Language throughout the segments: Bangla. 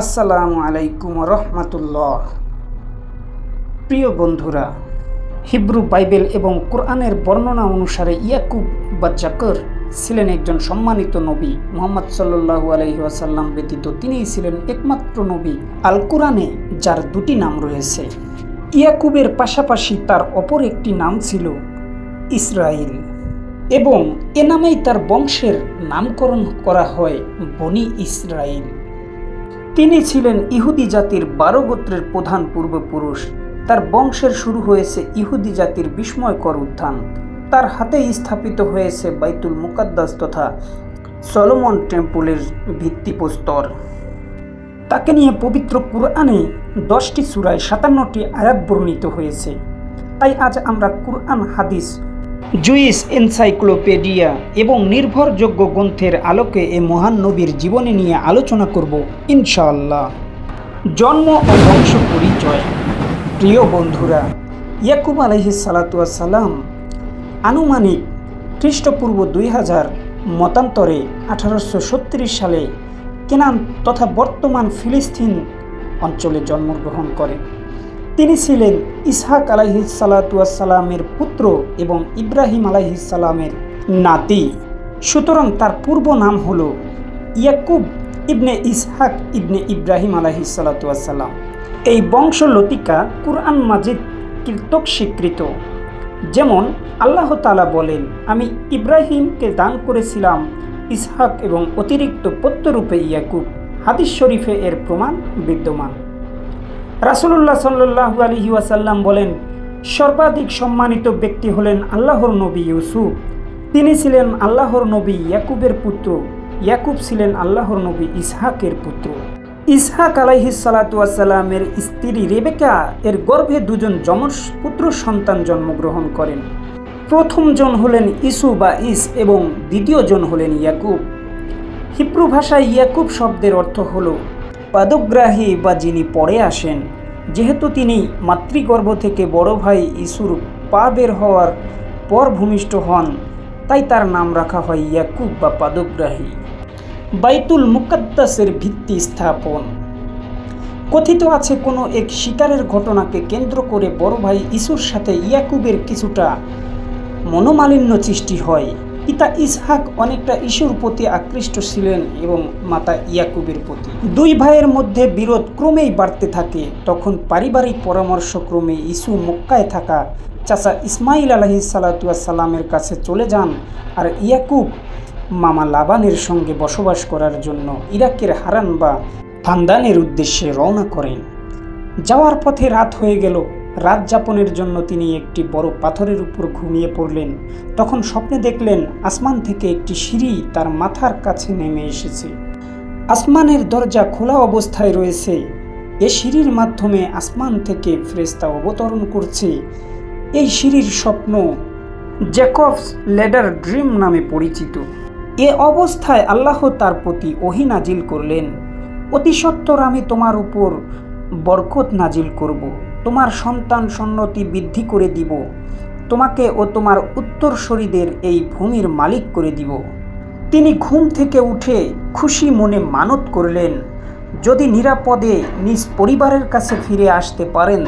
আসসালামু আলাইকুম রহমতুল্লাহ প্রিয় বন্ধুরা, হিব্রু বাইবেল এবং কোরআনের বর্ণনা অনুসারে ইয়াকুব বা জাকর ছিলেন একজন সম্মানিত নবী। মোহাম্মদ সাল্লু আলহি আসাল্লাম ব্যতীত তিনিই ছিলেন একমাত্র নবী আল কোরআনে, যার দুটি নাম রয়েছে। ইয়াকুবের পাশাপাশি তার অপর একটি নাম ছিল ইসরায়েল এবং এ নামেই তার বংশের নামকরণ করা হয় বনি ইসরায়েল তিনি ছিলেন ইহুদি জাতির বারো গোত্রের প্রধান পূর্বপুরুষ। তার বংশের শুরু হয়েছে ইহুদি জাতির বিস্ময়কর উত্থান। তার হাতে স্থাপিত হয়েছে বাইতুল মুকাদ্দাস তথা সলোমন টেম্পলের ভিত্তিপ্রস্তর। তাকে নিয়ে পবিত্র কুরআনে দশটি সুরায় সাতান্নটি আয়াত বর্ণিত হয়েছে। তাই আজ আমরা কুরআন হাদিস জুইস এনসাইক্লোপিডিয়া এবং নির্ভরযোগ্য গ্রন্থের আলোকে এ মহান নবীর জীবনী নিয়ে আলোচনা করব, ইনশাআল্লাহ। জন্ম ও বংশ পরিচয়। প্রিয় বন্ধুরা, ইয়াকুব আলহি সালাম আনুমানিক খ্রিস্টপূর্ব দুই হাজার মতান্তরে আঠারোশো সালে কেনান তথা বর্তমান ফিলিস্তিন অঞ্চলে জন্মগ্রহণ করেন। তিনি ছিলেন ইসহাক আলাইহিসালামের পুত্র এবং ইব্রাহিম আলাইহিসালামের নাতি। সুতরাং তার পূর্ব নাম হল ইয়াকুব ইবনে ইসহাক ইবনে ইব্রাহিম আলাইহিসালাম এই বংশ লতিকা কুরআন মাজিদ কীর্তক স্বীকৃত। যেমন আল্লাহ তালা বলেন, আমি ইব্রাহিমকে দান করেছিলাম ইসহাক এবং অতিরিক্ত পত্তরূপে ইয়াকুব। হাদিস শরীফে এর প্রমাণ বিদ্যমান। রাসুলুল্লাহ সাল্লু আলহি ওয়াসাল্লাম বলেন, সর্বাধিক সম্মানিত ব্যক্তি হলেন আল্লাহর নবী ইউসুফ। তিনি ছিলেন আল্লাহর নবী ইয়াকুবের পুত্র, ইয়াকুব ছিলেন আল্লাহর নবী ইসহাকের পুত্র। ইসহাক আলাইহি সালাতামের স্ত্রী রেবেকা এর গর্ভে দুজন যমজ পুত্র সন্তান জন্মগ্রহণ করেন। প্রথম জন হলেন ইসু বা ইস এবং দ্বিতীয় জন হলেন ইয়াকুব। হিব্রু ভাষায় ইয়াকুব শব্দের অর্থ হল পাদগ্রাহী বা যিনি পরে আসেন, যেহেতু তিনি মাতৃগর্ভ থেকে বড় ভাই ইসুর পা বের হওয়ার পর ভূমিষ্ঠ হন, তাই তার নাম রাখা হয় ইয়াকুব বা পাদগ্রাহী। বাইতুল মুকাদ্দাসের ভিত্তি স্থাপন। কথিত আছে কোনো এক শিকারের ঘটনাকে কেন্দ্র করে বড় ভাই ইসুর সাথে ইয়াকুবের কিছুটা মনোমালিন্য সৃষ্টি হয়। পিতা ইসহাক অনেকটা ইসুর প্রতি আকৃষ্ট ছিলেন এবং মাতা ইয়াকুবের প্রতি। দুই ভাইয়ের মধ্যে বিরোধ ক্রমেই বাড়তে থাকে। তখন পারিবারিক পরামর্শক্রমে ইসু মক্কায় থাকা চাচা ইসমাইল আলহি সালামের কাছে চলে যান আর ইয়াকুব মামা লাবানের সঙ্গে বসবাস করার জন্য ইরাকের হারান বা ফান্দানের উদ্দেশ্যে রওনা করেন। যাওয়ার পথে রাত হয়ে গেল। রাত যাপনের জন্য তিনি একটি বড় পাথরের উপর ঘুমিয়ে পড়লেন। তখন স্বপ্নে দেখলেন আসমান থেকে একটি সিঁড়ি তার মাথার কাছে নেমে এসেছে। আসমানের দরজা খোলা অবস্থায় রয়েছে। এ সিঁড়ির মাধ্যমে আসমান থেকে ফ্রেস্তা অবতরণ করছে। এই সিঁড়ির স্বপ্ন জ্যাকবস লেডার ড্রিম নামে পরিচিত। এ অবস্থায় আল্লাহ তার প্রতি ওহি নাজিল করলেন। অতি সত্বর আমি তোমার উপর বরকত নাজিল করব। তোমার সন্তান সন্নতি বৃদ্ধি করে দিব। তোমাকে ও তোমার উত্তরসরীদের এই ভূমির মালিক করে দিব। তিনি ঘুম থেকে উঠে খুশি মনে মানত করলেন, যদি নিরাপদে নিজ পরিবারের কাছে ফিরে আসতে পারেন,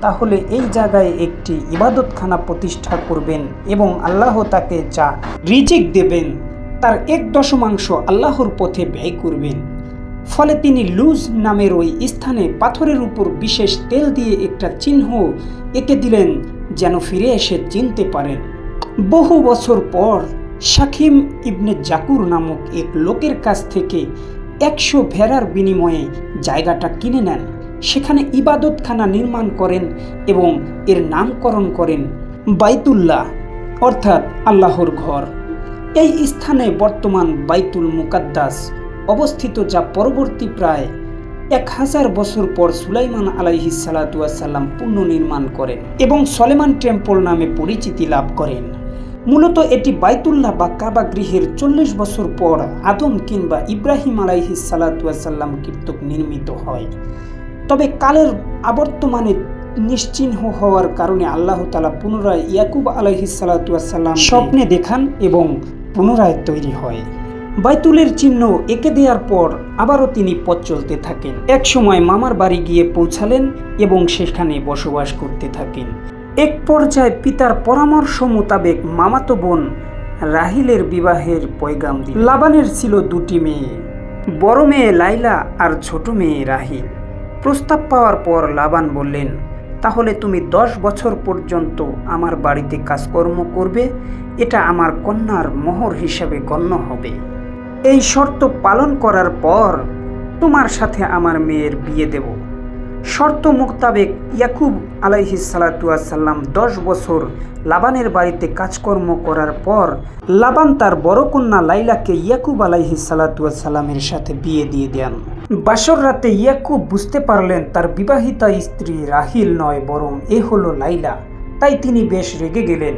তাহলে এই জায়গায় একটি ইবাদতখানা প্রতিষ্ঠা করবেন এবং আল্লাহ তাকে যা রিজিক দেবেন, তার এক দশমাংশ আল্লাহর পথে ব্যয় করবেন। ফলে তিনি লুজ নামের ওই স্থানে পাথরের উপর বিশেষ তেল দিয়ে একটা চিহ্ন এঁকে দিলেন যেন ফিরে এসে চিনতে পারেন। বহু বছর পর শাকিম ইবনে জাকুর নামক এক লোকের কাছ থেকে একশো ভেড়ার বিনিময়ে জায়গাটা কিনে নেন। সেখানে ইবাদতখানা নির্মাণ করেন এবং এর নামকরণ করেন বাইতুল্লাহ, অর্থাৎ আল্লাহর ঘর। এই স্থানে বর্তমান বাইতুল মুকাদ্দাস অবস্থিত যা পরবর্তী প্রায় এক হাজার বছর পর সুলাইমান আলাইহি সালাতাম পুনর্নির্মাণ করেন এবং সলেমান টেম্পল নামে পরিচিতি লাভ করেন। মূলত এটি বাইতুল্লাহ বা কাবা গৃহের চল্লিশ বছর পর আদম কিংবা ইব্রাহিম আলাইহি সালাতাম কীর্তক নির্মিত হয়। তবে কালের আবর্তমানে নিশ্চিহ্ন হওয়ার কারণে আল্লাহ তালা পুনরায় ইয়াকুব আলাইহি সালাতাম স্বপ্নে দেখান এবং পুনরায় তৈরি হয়। বাইতুলের চিহ্ন এঁকে দেওয়ার পর আবারও তিনি পথ চলতে থাকেন। একসময় মামার বাড়ি গিয়ে পৌঁছালেন এবং সেখানে বসবাস করতে থাকেন। এক পর্যায়ে পিতার পরামর্শ মোতাবেক মামাতো বোন রাহিলের বিবাহের পয়গাম দিল। লাবানের ছিল দুটি মেয়ে, বড় মেয়ে লাইলা আর ছোট মেয়ে রাহিল। প্রস্তাব পাওয়ার পর লাবান বললেন, তাহলে তুমি দশ বছর পর্যন্ত আমার বাড়িতে কাজকর্ম করবে, এটা আমার কন্যার মোহর হিসাবে গণ্য হবে। এই শর্ত পালন করার পর তোমার সাথে আমার মেয়ের বিয়ে দেব। শর্ত মোতাবেক ইয়াকুব আলাইহি সালাম দশ বছর লাবানের বাড়িতে কাজকর্ম করার পর লাবান তার বড় কন্যা লাইলাকে ইয়াকুব আলাইহি সালামের সাথে বিয়ে দিয়ে দেন। বাসর রাতে ইয়াকুব বুঝতে পারলেন তার বিবাহিতা স্ত্রী রাহিল নয়, বরং এ হলো লাইলা। তাই তিনি বেশ রেগে গেলেন।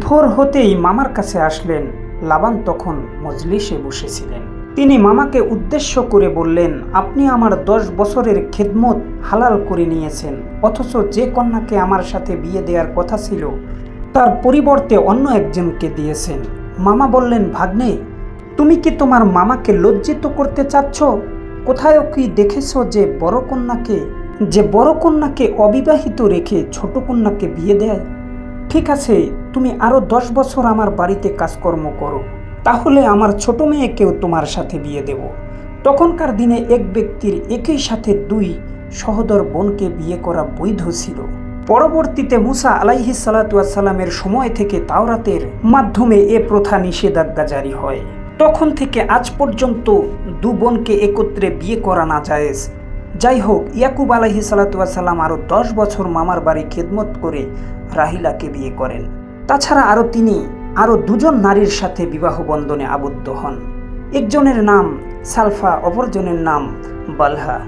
ভোর হতেই মামার কাছে আসলেন। লাবান তখন মজলিসে বসেছিলেন। তিনি মামাকে উদ্দেশ্য করে বললেন, আপনি আমার দশ বছরের খেদমত হালাল করে নিয়েছেন, অথচ যে কন্যাকে আমার সাথে বিয়ে দেওয়ার কথা ছিল, তার পরিবর্তে অন্য একজনকে দিয়েছেন। মামা বললেন, ভাগ্নে, তুমি কি তোমার মামাকে লজ্জিত করতে চাচ্ছ? কোথায় কি দেখেছ যে বড় কন্যাকে, যে বড় কন্যাকে অবিবাহিত রেখে ছোট কন্যাকে বিয়ে দেয়? ঠিক আছে, তুমি আরও দশ বছর আমার বাড়িতে কাজকর্ম করো, তাহলে আমার ছোট মেয়েকেও তোমার সাথে বিয়ে দেব। তখনকার দিনে এক ব্যক্তির একই সাথে দুই সহদর বোনকে বিয়ে করা বৈধ ছিল। পরবর্তীতে মুসা আলাইহি সালামের সময় থেকে তাওরাতের মাধ্যমে এ প্রথা নিষেধাজ্ঞা জারি হয়। তখন থেকে আজ পর্যন্ত দু বোনকে একত্রে বিয়ে করা না জায়েজ যাই হোক ইয়াকুব আলাহি সালাতাম আরও দশ বছর মামার বাড়ি খেদমত করে রাহিলাকে বিয়ে করেন। তাছাড়া আরও তিনি আরও দুজন নারীর সাথে বিবাহ বন্ধনে আবদ্ধ হন। একজনের নাম সালফা, অপরজনের নাম বালহা।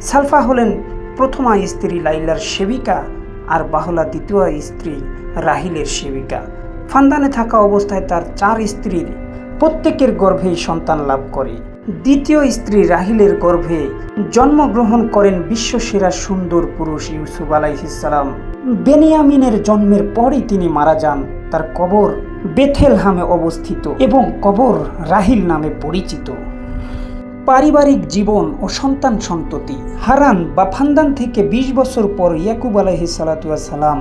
সালফা হলেন প্রথমা স্ত্রী লাইলার সেবিকা আর বাহলা দ্বিতীয় স্ত্রী রাহিলের সেবিকা। ফান্দানে থাকা অবস্থায় তার চার স্ত্রীর প্রত্যেকের গর্ভেই সন্তান লাভ করে। দ্বিতীয় স্ত্রী রাহিলের গর্ভে জন্মগ্রহণ করেন বিশ্বসেরা সুন্দর পুরুষ ইউসুফ আলাইহিসালাম বেনিয়ামিনের জন্মের পরই তিনি মারা যান। তার কবর বেথেলহামে অবস্থিত এবং কবর রাহিল নামে পরিচিত। পারিবারিক জীবন ও সন্তান সন্ততি। হারান বা ফান্দান থেকে ২০ বছর পর ইয়াকুব আলহি সালাতুয়া সালাম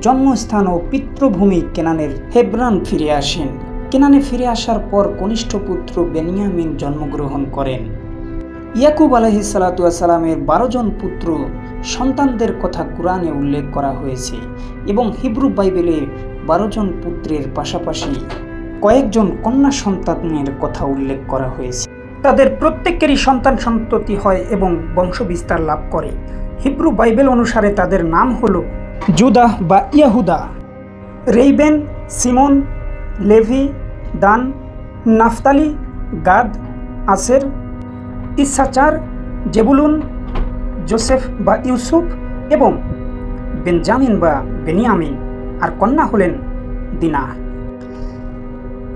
জন্মস্থান ও পিতৃভূমি কেনানের হেব্রান ফিরে আসেন। কেনানে ফিরে আসার পর কনিষ্ঠ পুত্র বেনিয়ামিন জন্মগ্রহণ করেন। ইয়াকুব আলহি বারো জন পুত্র সন্তানদের কথা কোরআনে উল্লেখ করা হয়েছে এবং হিব্রু বাইবেলে বারো জন পুত্রের পাশাপাশি কয়েকজন কন্যা সন্তানের কথা উল্লেখ করা হয়েছে। তাদের প্রত্যেকেরই সন্তান সন্ততি হয় এবং বংশবিস্তার লাভ করে। হিব্রু বাইবেল অনুসারে তাদের নাম হল জুদাহ বা Yehuda, Reuben, Simon, Levi Dan, Naphtali, Gad, Asher, Issachar, Zebulun, Joseph বা ইউসুফ এবং বেনজামিন বা বেনিয়ামিন আর কন্যা হলেন দিনা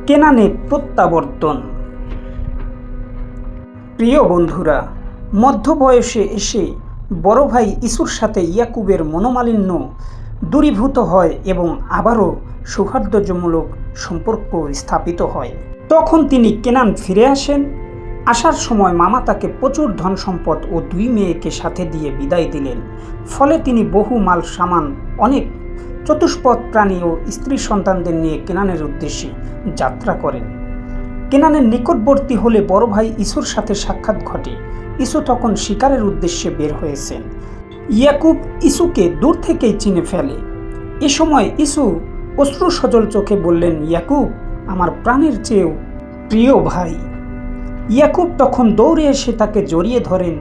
কেনানে প্রত্যাবর্তন। প্রিয় বন্ধুরা মধ্য বয়সে এসে বড় ভাই ইসুর সাথে ইয়াকুবের মনোমালিন্য দূরীভূত হয় এবং আবারও সৌহার্দ্যমূলক সম্পর্ক স্থাপিত হয়। তখন তিনি কেনান ফিরে আসেন। আসার সময় মামা তাকে প্রচুর ধন সম্পদ ও দুই মেয়েকে সাথে দিয়ে বিদায় দিলেন। ফলে তিনি বহু মাল, সামান, অনেক চতুষ্পদ প্রাণী ও স্ত্রী সন্তানদের নিয়ে কেনানের উদ্দেশ্যে যাত্রা করেন। কেনানের নিকটবর্তী হলে বড় ভাই ইসুর সাথে সাক্ষাৎ ঘটে। ইসু তখন শিকারের উদ্দেশ্যে বের হয়েছেন। ইয়াকুব ইসুকে দূর থেকেই চিনে ফেলে। এ সময় ইসু অশ্রু সজল চোখে বললেন, ইয়াকুব, আমার প্রাণের চেয়েও প্রিয় ভাই। ইয়াকুব তখন দৌড়ে এসে তাকে জড়িয়ে ধরেন।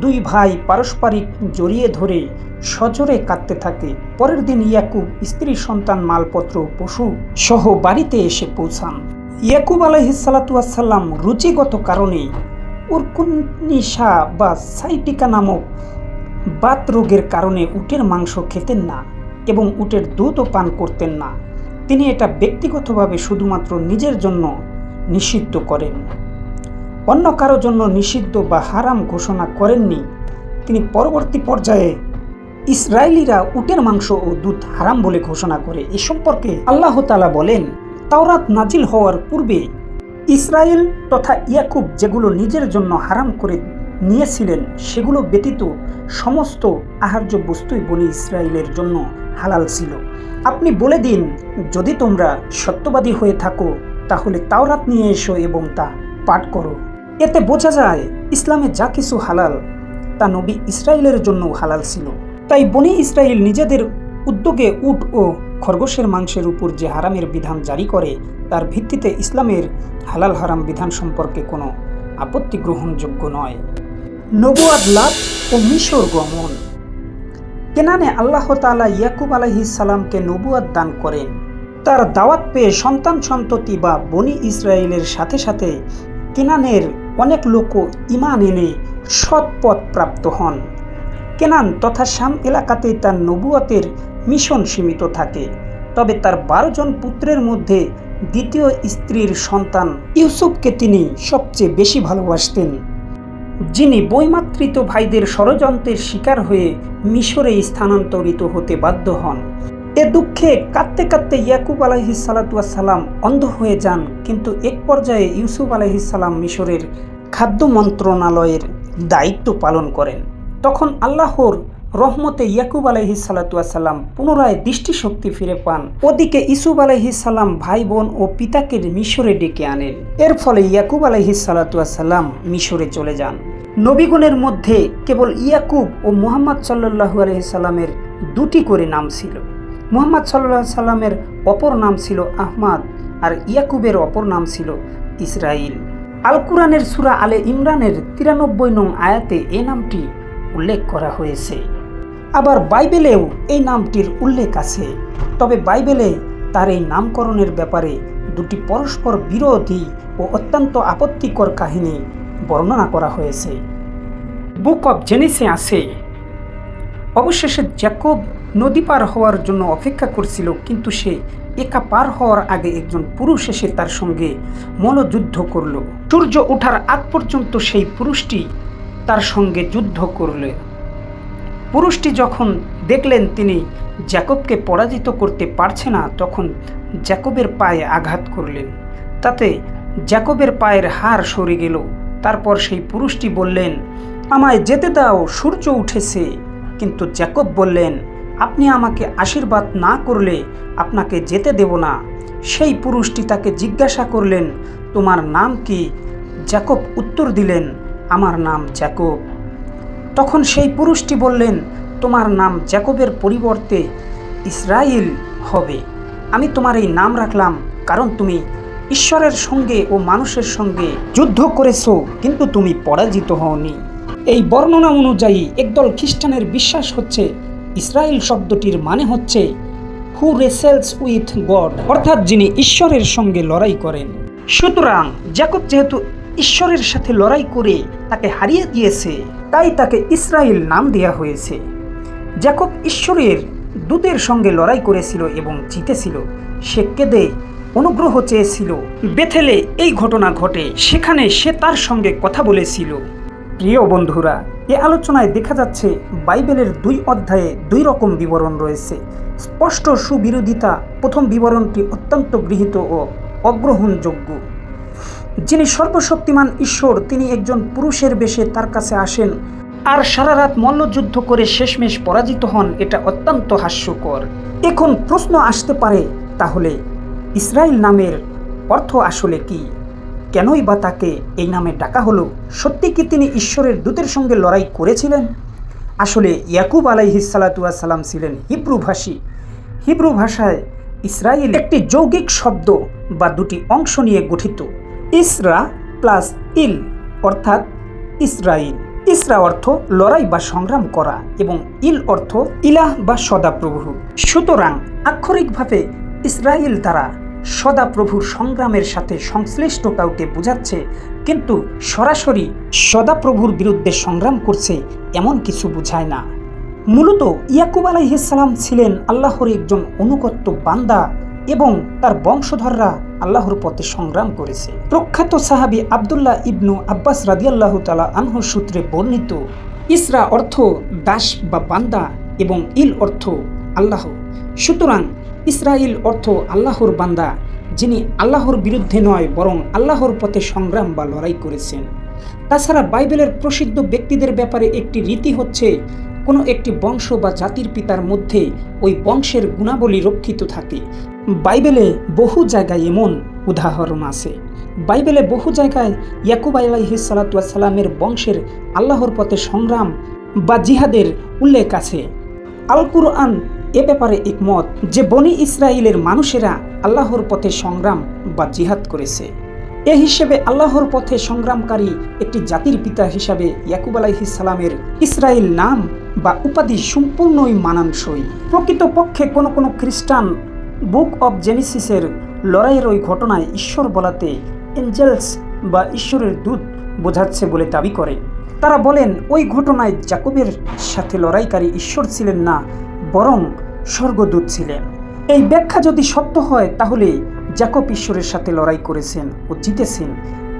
দুই ভাই পারস্পরিক জড়িয়ে ধরে সজোরে কাঁদতে থাকে। পরের দিন ইয়াকুব স্ত্রী, সন্তান, মালপত্র, পশু সহ বাড়িতে এসে পৌঁছান। ইয়াকুব আলহিসাল্লাতুয়াসাল্লাম রুচিগত কারণে উরকুনিসা বা সাইটিকা নামক বাত রোগের কারণে উটের মাংস খেতেন না এবং উটের দুধও পান করতেন না। তিনি এটা ব্যক্তিগতভাবে শুধুমাত্র নিজের জন্য নিষিদ্ধ করেন। অন্য কারও জন্য নিষিদ্ধ বা হারাম ঘোষণা করেননি। তিনি পরবর্তী পর্যায়ে ইসরায়েলিরা উটের মাংস ও দুধ হারাম বলে ঘোষণা করে। এ সম্পর্কে আল্লাহ তালা বলেন, তাওরাত নাজিল হওয়ার পূর্বে ইসরায়েল তথা ইয়াকুব যেগুলো নিজের জন্য হারাম করে নিয়েছিলেন সেগুলো ব্যতীত সমস্ত আহার্য বস্তুই বনি ইসরায়েলের জন্য হালাল ছিল। আপনি বলে দিন, যদি তোমরা সত্যবাদী হয়ে থাকো, তাহলে তাওরাত নিয়ে এসো এবং তা পাঠ করো। এতে বোঝা যায়, ইসলামে যা কিছু হালাল, তা নবী ইসরায়েলের জন্য হালাল ছিল। তাই বনি ইসরায়েল নিজেদের উদ্যোগে উট ও খরগোশের মাংসের উপর যে হারামের বিধান জারি করে, তার ভিত্তিতে ইসলামের হালাল হারাম বিধান সম্পর্কে কোনো আপত্তি গ্রহণযোগ্য নয়। নবুয়াদ লাভ ও মিশর গমন। কেনানে আল্লাহ তাআলা ইয়াকুব আলাইহিস সালামকে নবুয়াদ দান করেন। তার দাওয়াত পেয়ে সন্তান সন্ততি বা বনি ইসরায়েলের সাথে সাথে কেনানের অনেক লোকও ইমান এনে সৎ পথ প্রাপ্ত হন। কেনান তথা শাম এলাকাতে তার নবুয়তের মিশন সীমিত থাকে। তবে তার বারো জন পুত্রের মধ্যে দ্বিতীয় স্ত্রীর সন্তান ইউসুফকে তিনি সবচেয়ে বেশি ভালোবাসতেন। যিনি বৈমাতৃত ভাইদের ষড়যন্ত্রের শিকার হয়ে মিশরে স্থানান্তরিত হতে বাধ্য হন। এ দুঃখে কাঁদতে কাঁদতে ইয়াকুব আলাইহিসালাম অন্ধ হয়ে যান, কিন্তু এক পর্যায়ে ইউসুফ আলাইহিসাল্লাম মিশরের খাদ্য মন্ত্রণালয়ের দায়িত্ব পালন করেন। তখন আল্লাহর রহমতে ইয়াকুব আলাইহিসাল্লাম পুনরায় দৃষ্টিশক্তি ফিরে পান। ওদিকে ইসুফ আলাইহিসাল্লাম ভাই বোন ও পিতাকে মিশরে ডেকে আনেন। এর ফলে ইয়াকুব আলহি আলাইহিসাল্লাম মিশরে চলে যান। নবীগুণের মধ্যে কেবল ইয়াকুব ও মুহাম্মদ সাল্লু আলহিসাল্লামের দুটি করে নাম ছিল। মুহাম্মদ সাল্লাহ সাল্লামের অপর নাম ছিল আহমাদ আর ইয়াকুবের অপর নাম ছিল ইসরাইল। আল কুরআনের সুরা আলে ইমরানের তিরানব্বই নং আয়াতে এ নামটি উল্লেখ করা হয়েছে। আবার বাইবেলেও এই নামটির উল্লেখ আছে। তবে বাইবেলে তার এই নামকরণের ব্যাপারে দুটি পরস্পর বিরোধী ও অত্যন্ত আপত্তিকর কাহিনী বর্ণনা করা হয়েছে। বুক অব জেনিসে আছে, অবশেষে জ্যাকব নদী পার হওয়ার জন্য অপেক্ষা করছিল, কিন্তু সে একা পার হওয়ার আগে একজন পুরুষ এসে তার সঙ্গে মল্লযুদ্ধ করল। সূর্য ওঠার আগ পর্যন্ত সেই পুরুষটি তার সঙ্গে যুদ্ধ করলে। পুরুষটি যখন দেখলেন তিনি জ্যাকবকে পরাজিত করতে পারছে না, তখন জ্যাকবের পায়ে আঘাত করলেন। তাতে জ্যাকবের পায়ের হাড় সরে গেল। তারপর সেই পুরুষটি বললেন, আমায় যেতে দাও, সূর্য উঠেছে। কিন্তু জ্যাকব বললেন, আপনি আমাকে আশীর্বাদ না করলে আপনাকে যেতে দেব না। সেই পুরুষটি তাকে জিজ্ঞাসা করলেন, তোমার নাম কি? জ্যাকব উত্তর দিলেন, আমার নাম জ্যাকব। তখন সেই পুরুষটি বললেন, তোমার নাম জ্যাকবের পরিবর্তে ইসরায়েল হবে। আমি তোমার এই নাম রাখলাম, কারণ তুমি ঈশ্বরের সঙ্গে ও মানুষের সঙ্গে যুদ্ধ করেছ, কিন্তু তুমি পরাজিত হওনি। এই বর্ণনা অনুযায়ী একদল খ্রিস্টানের বিশ্বাস হচ্ছে ইসরায়েল শব্দটির মানে হচ্ছে হু রেসেলস উইথ গড অর্থাৎ যিনি ঈশ্বরের সঙ্গে লড়াই করেন। সুতরাং জ্যাকব যেহেতু ঈশ্বরের সাথে লড়াই করে তাকে হারিয়ে দিয়েছে। তাই তাকে ইসরায়েল নাম দেয়া হয়েছে। জ্যাকব ঈশ্বরের দূতের সঙ্গে লড়াই করেছিল এবং জিতেছিল। সে কেঁদে অনুগ্রহ চেয়েছিল। বেথেলে এই ঘটনা ঘটে। সেখানে সে তার সঙ্গে কথা বলেছিল। প্রিয় বন্ধুরা, এ আলোচনায় দেখা যাচ্ছে বাইবেলের দুই অধ্যায়ে দুই রকম বিবরণ রয়েছে। স্পষ্ট সুবিরোধিতা, প্রথম বিবরণটি অত্যন্ত গৃহীত ও অগ্রহণযোগ্য। যিনি সর্বশক্তিমান ঈশ্বর, তিনি একজন পুরুষের বেশে তার কাছে আসেন। আর সারা রাত মল্লযুদ্ধ করে শেষমেশ পরাজিত হন, এটা অত্যন্ত হাস্যকর। এখন প্রশ্ন আসতে পারে, তাহলে ইসরায়েল নামের অর্থ আসলে কি? কেনই বা তাকে এই নামে ডাকা হলো? সত্যি কি তিনি ঈশ্বরের দূতের সঙ্গে লড়াই করেছিলেন? আসলে ইয়াকুব আলাইহিসালাতুয়াসাল্লাম ছিলেন হিব্রু ভাষী। হিব্রু ভাষায় ইসরায়েল একটি যৌগিক শব্দ বা দুটি অংশ নিয়ে গঠিত। ইসরা প্লাস ইল অর্থাৎ ইসরায়েল ইসরা অর্থ লড়াই বা সংগ্রাম করা এবং ইল অর্থ ইলাহ বা সদাপ্রভু। সুতরাং আক্ষরিকভাবে ইসরায়েল দ্বারা সদাপ্রভুর সংগ্রামের সাথে সংশ্লিষ্ট কাউকে বোঝাচ্ছে, কিন্তু সরাসরি সদাপ্রভুর বিরুদ্ধে সংগ্রাম করছে এমন কিছু বোঝায় না। মূলত ইয়াকুব আলাইহিসাল্লাম ছিলেন আল্লাহর একজন অনুগত্য বান্দা এবং তার বংশধররা আল্লাহর পথে সংগ্রাম করেছে। প্রখ্যাত সাহাবি আবদুল্লাহ ইবনু আব্বাস রাদিয়াল্লাহ তালা আনহু সূত্রে বর্ণিত, ইসরা অর্থ দাস বা বান্দা এবং ইল অর্থ আল্লাহ। সুতরাং ইসরায়েল অর্থ আল্লাহর বান্দা, যিনি আল্লাহর বিরুদ্ধে নয়, বরং আল্লাহর পথে সংগ্রাম বা লড়াই করেছেন। তাছাড়া বাইবেলের প্রসিদ্ধ ব্যক্তিদের ব্যাপারে একটি রীতি হচ্ছে, কোনো একটি বংশ বা জাতির পিতার মধ্যে ওই বংশের গুণাবলী রক্ষিত থাকে। বাইবেলে বহু জায়গায় এমন উদাহরণ আছে। বাইবেলে বহু জায়গায় ইয়াকুব আলাইহি সালামের বংশের আল্লাহর পথে সংগ্রাম বা জিহাদের উল্লেখ আছে। আল কুরআন এ ব্যাপারে একমত যে বনি ইসরায়েলের মানুষেরা আল্লাহর পথে সংগ্রাম বা জিহাদ করেছে। এ হিসেবে আল্লাহর পথে সংগ্রামকারী একটি জাতির পিতা হিসাবে ইয়াকুব আলাইহিস সালামের ইসরায়েল নাম বা উপাধি সম্পূর্ণই মানানসই। প্রকৃতপক্ষে কোনো কোনো খ্রিস্টান বুক অব জেনিসিসের লড়াইয়ের ওই ঘটনায় ঈশ্বর বলাতে এঞ্জেলস বা ঈশ্বরের দূত বোঝাচ্ছে বলে দাবি করে। তারা বলেন, ওই ঘটনায় জাকবের সাথে লড়াইকারী ঈশ্বর ছিলেন না, বরং স্বর্গদূত ছিলেন। এই ব্যাখ্যা যদি সত্য হয়, তাহলে জাকব ঈশ্বরের সাথে লড়াই করেছেন ও জিতেছেন।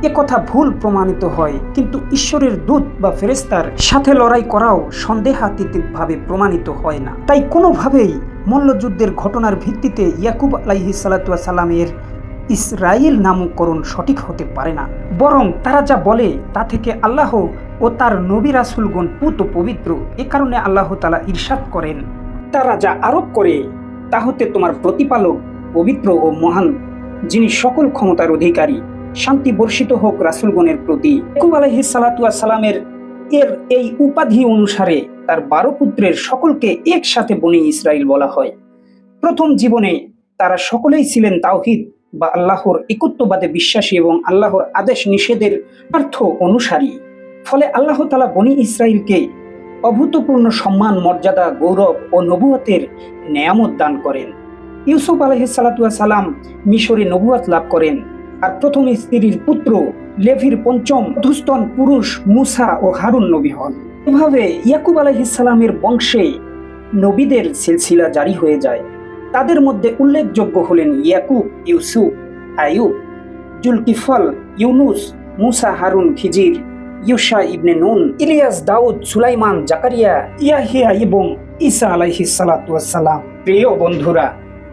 এ কথা ভুল প্রমাণিত হয়, কিন্তু ঈশ্বরের দূত বা ফেরেস্তার সাথে লড়াই করাও সন্দেহাতীতভাবে প্রমাণিত হয় না। তাই কোনোভাবেই মল্লযুদ্ধের ঘটনার ভিত্তিতে ইয়াকুব আলাইহি সালামের ইসরায়েল নামকরণ সঠিক হতে পারে না। বরং তারা যা বলে তা থেকে আল্লাহ ও তার নবী রাসুলগণ পুত পবিত্র। এ কারণে আল্লাহ তালা ঈর্ষাদ করেন, তারা যা আরোপ করে তা হতে তোমার প্রতিপালক পবিত্র ও মহান, যিনি সকল ক্ষমতার অধিকারী, শান্তি বর্ষিত হোক রাসুলগণের প্রতি। ইয়াকুব আলহি সালামের এর এই উপাধি অনুসারে তার বারো পুত্রের সকলকে একসাথে বনে ইসরায়েল বলা হয়। প্রথম জীবনে তারা সকলেই ছিলেন তাওহিদ বা আল্লাহর একত্ববাদে বিশ্বাসী এবং আল্লাহর আদেশ নিষেধের অর্থ অনুসারী। ফলে আল্লাহ তালা বনি ইসরায়েলকে অভূতপূর্ণ সম্মান, মর্যাদা, গৌরব ও নবুয়তের নেয়ামত দান করেন। ইউসুফ আলহিসাল্লাতুয়া সালাম মিশরে নবুয়াত লাভ করেন আর প্রথম স্ত্রীর পুত্র লেভির পঞ্চম ধুস্তন পুরুষ মুসা ও হারুন নবী হন। এভাবে ইয়াকুব আলহিসাল্লামের বংশে নবীদের সিলসিলা জারি হয়ে যায়। তাদের মধ্যে উল্লেখযোগ্য হলেন ইয়াকুব, ইউসুফ আয়ুব জুলকিফল, ইউনুস, মুসা, হারুন, খিজির, ইউসা ইবনে নুন, ইলিয়াস, দাউদ, সুলাইমান, জাকারিয়া, ইয়াহিয়া এবং ঈসা আলাইহি সালাম। প্রিয় বন্ধুরা,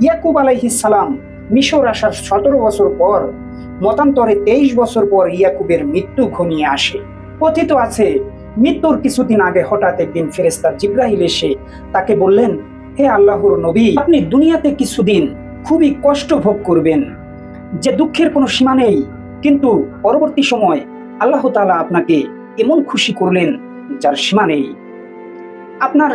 ইয়াকুব আলাইহি সালাম মিশর আসার সতেরো বছর পর, মতান্তরে তেইশ বছর পর ইয়াকুবের মৃত্যু ঘনিয়ে আসে। কথিত আছে মৃত্যুর কিছুদিন আগে হঠাৎ একদিন ফেরেস্তা জিব্রাহিল এসে তাকে বললেন, হে আল্লাহর নবী, আপনি দুনিয়াতে কিছুদিন খুবই কষ্ট ভোগ করবেন। যে দুঃখের কোনো সীমা নেই, কিন্তু পরবর্তী সময় আল্লাহ তালা আপনাকে এমন খুশি করলেন যার সীমা নেই। আপনার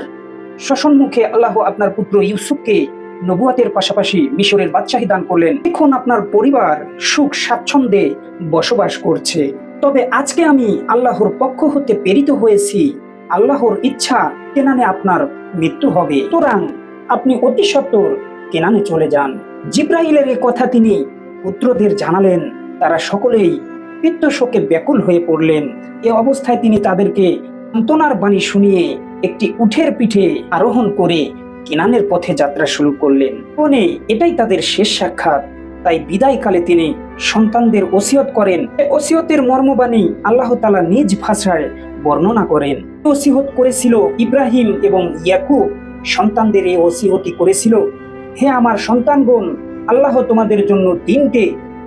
মুখে আল্লাহ আপনার পুত্র ইউসুফকে নবুয়াতের পাশাপাশি মিশরের বাদশাহী দান করলেন। এখন আপনার পরিবার সুখ স্বাচ্ছন্দ্যে বসবাস করছে। তবে আজকে আমি আল্লাহর পক্ষ হতে প্রেরিত হয়েছি। আল্লাহর ইচ্ছা কেনানে আপনার মৃত্যু হবে। সুতরাং আপনি অতি সত্বর কেনানে চলে যান। জিব্রাহিলের এই কথা তিনি পুত্রদের জানালেন। তারা সকলেই পিত্তশোকে ব্যাকুল হয়ে পড়লেন। এ অবস্থায় তিনি তাদেরকে সান্ত্বনার বাণী শুনিয়ে একটি উঠের পিঠে আরোহণ করে কেনানের পথে যাত্রা শুরু করলেন। মনে এটাই তাদের শেষ সাক্ষাৎ। তাই বিদায়কালে তিনি সন্তানদের ওসিয়ত করেন। ওসিয়তের মর্মবাণী আল্লাহ তালা নিজ ভাষায় বর্ণনা করেন। ওসিহত করেছিল ইব্রাহিম এবং ইয়াকুব। সন্তানদের এই ওসিহতি করেছিল, হে আমার সন্তানগণ, আল্লাহ তোমাদের জন্য দিনকে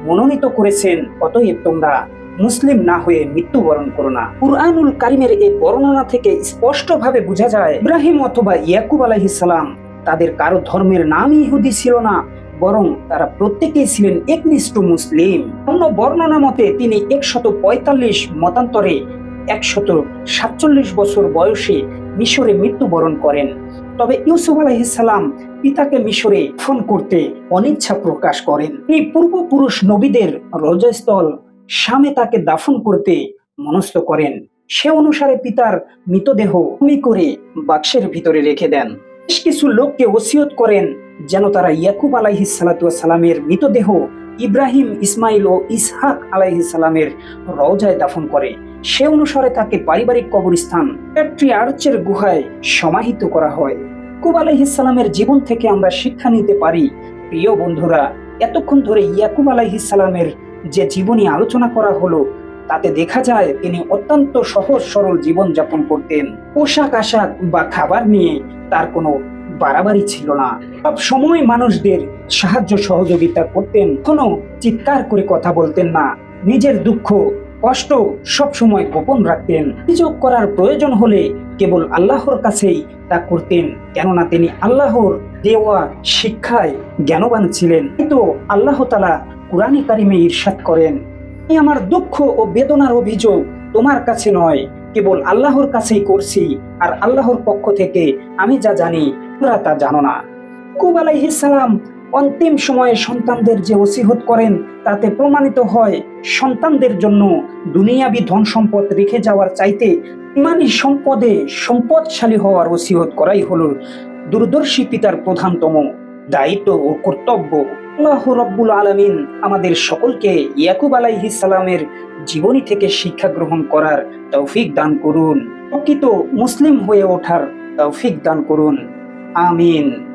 মনোনীত করেছেন, অতএব তোমরা মুসলিম না হয়ে মৃত্যুবরণ করো না। কুরআনুল কারিমের এই বর্ণনা থেকে স্পষ্টভাবে বোঝা যায়, ইব্রাহিম অথবা ইয়াকুব আলাইহিসালাম তাদের কারও ধর্মের নাম ইহুদি ছিল না বরং তারা প্রত্যেকেই ছিলেন একনিষ্ঠ মুসলিম। অন্য বর্ণনা মতে তিনি একশত পঁয়তাল্লিশ মতান্তরে একশত সাতচল্লিশ বছর বয়সে মিশরে মৃত্যুবরণ করেন। তবে ইউসুফ আলাইহিসাল্লাম পিতাকে মিশরে ফোন করতে অনিচ্ছা প্রকাশ করেন। তিনি পূর্বপুরুষ নবীদের রজস্থল স্বামী তাকে দাফন করতে মনস্থ করেন। সে অনুসারে পিতার মৃতদেহ করে বাক্সের ভিতরে রেখে দেন। বেশ কিছু লোককে ওসিয়ত করেন যেন তারা ইয়াকুব আলাইহি সালামের মৃতদেহ ইব্রাহিম, ইসমাইল ও ইসহাক আলাইহি সালামের রওজায় দাফন করে। সে অনুসারে তাকে পারিবারিক কবরস্থান আর্চের গুহায় সমাহিত করা হয়। ইয়াকুব আলাইহিসালামের জীবন থেকে আমরা শিক্ষা নিতে পারি, প্রিয় বন্ধুরা, এতক্ষণ ধরে ইয়াকুব আলাইহিসালামের যে জীবনী আলোচনা করা হলো, তাতে দেখা যায় তিনি অত্যন্ত সহজ সরল জীবন যাপন করতেন। পোশাক আশাক বা খাবার নিয়ে তার কোনো বাড়াবাড়ি ছিল না। সব সময় মানুষদের সাহায্য সহযোগিতা করতেন, কোনো চিৎকার করে কথা বলতেন না। নিজের দুঃখ, কষ্ট সব সময় গোপন রাখতেন। অভিযোগ করার প্রয়োজন হলে কেবল আল্লাহর কাছেই তা করতেন, কেননা তিনি আল্লাহর দেওয়া শিক্ষায় জ্ঞানবান ছিলেন। কিন্তু আল্লাহ তালা কুরআনে কারিমে ইরশাদ করেন, আমি আমার দুঃখ ও বেদনার অভিযোগ তোমার কাছে নয়, কেবল আল্লাহর কাছেই করছি, আর আল্লাহর পক্ষ থেকে আমি যা জানি তোমরা তা জানো না। কুব আলাইহিসালাম অন্তিম সময়ে সন্তানদের যে ওসিহত করেন, তাতে প্রমাণিত হয় সন্তানদের জন্য দুনিয়াবি ধন সম্পদ রেখে যাওয়ার চাইতে ইমানি সম্পদে সম্পদশালী হওয়ার ওসিহত করাই হলো দূরদর্শী পিতার প্রধানতম দায়িত্ব ও কর্তব্য। আল্লাহ রব্বুল আলমিন আমাদের সকলকে ইয়াকুব আলাইহিস সালামের জীবনী থেকে শিক্ষা গ্রহণ করার তৌফিক দান করুন। প্রকৃত মুসলিম হয়ে ওঠার তৌফিক দান করুন। Amin.